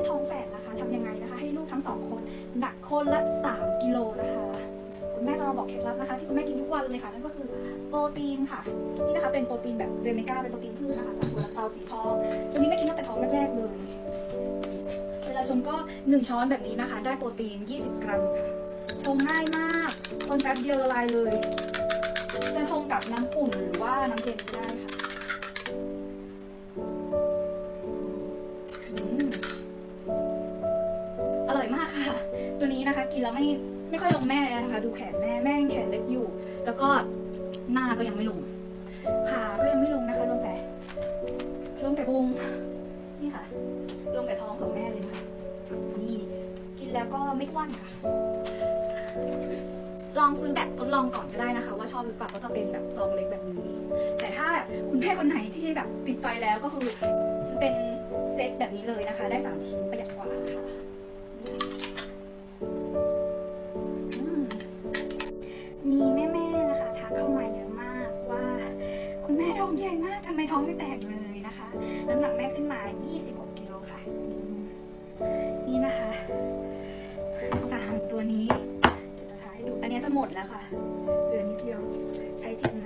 เป็นท้องแฝดนะคะทำยังไงนะคะ ให้ลูกทั้งสองคนหนักคนละ 3 กิโลนะคะคุณแม่จะมาบอกเคล็ดลับนะคะ ที่คุณแม่กินทุกวันเลยค่ะนั่นก็คือโปรตีนค่ะนี่นะคะเป็นโปรตีนแบบเวเมก้าเป็นโปรตีนพืชนะคะจากถั่วลันเตาสีทองตัวนี้แม่กินตั้งแต่ท้องแรกๆเลยเวลาชงก็ 1 ช้อนแบบนี้นะคะ ได้โปรตีน 20 กรัมค่ะชงง่ายมากคนแป๊บเดียวละลายเลย จะชง มากค่ะ ตัวนี้นะคะ กินแล้วไม่ไม่ค่อยลงแม่เลยนะคะ ดูแขนแม่แม่ยังแขนเล็กอยู่ แล้วก็หน้าก็ยังไม่ลงขาก็ยังไม่ลงนะคะลงแต่ลงแต่พุงนี่ค่ะ ลงแต่ท้องของแม่เลยนะคะนี่กินแล้วก็ไม่อ้วนค่ะ ลองซื้อแบบทดลองก่อนก็ได้นะคะ ว่าชอบหรือเปล่าก็จะเป็นแบบซองเล็กแบบนี้ แต่ถ้าคุณแม่คนไหนที่แบบติดใจแล้วก็คือซื้อเป็นเซตแบบนี้เลยนะคะ ได้สามชิ้นประหยัดกว่าค่ะ เข้ามาเยอะมากว่า คุณแม่ท้องใหญ่มากทำไมท้องไม่แตกเลยนะคะน้ำหนักแม่ขึ้นมา 26กิโลค่ะ นี่นะคะสามตัวนี้จะท้ายดู อันนี้จะหมดแล้วค่ะเหลือนิดเดียวใช้เจม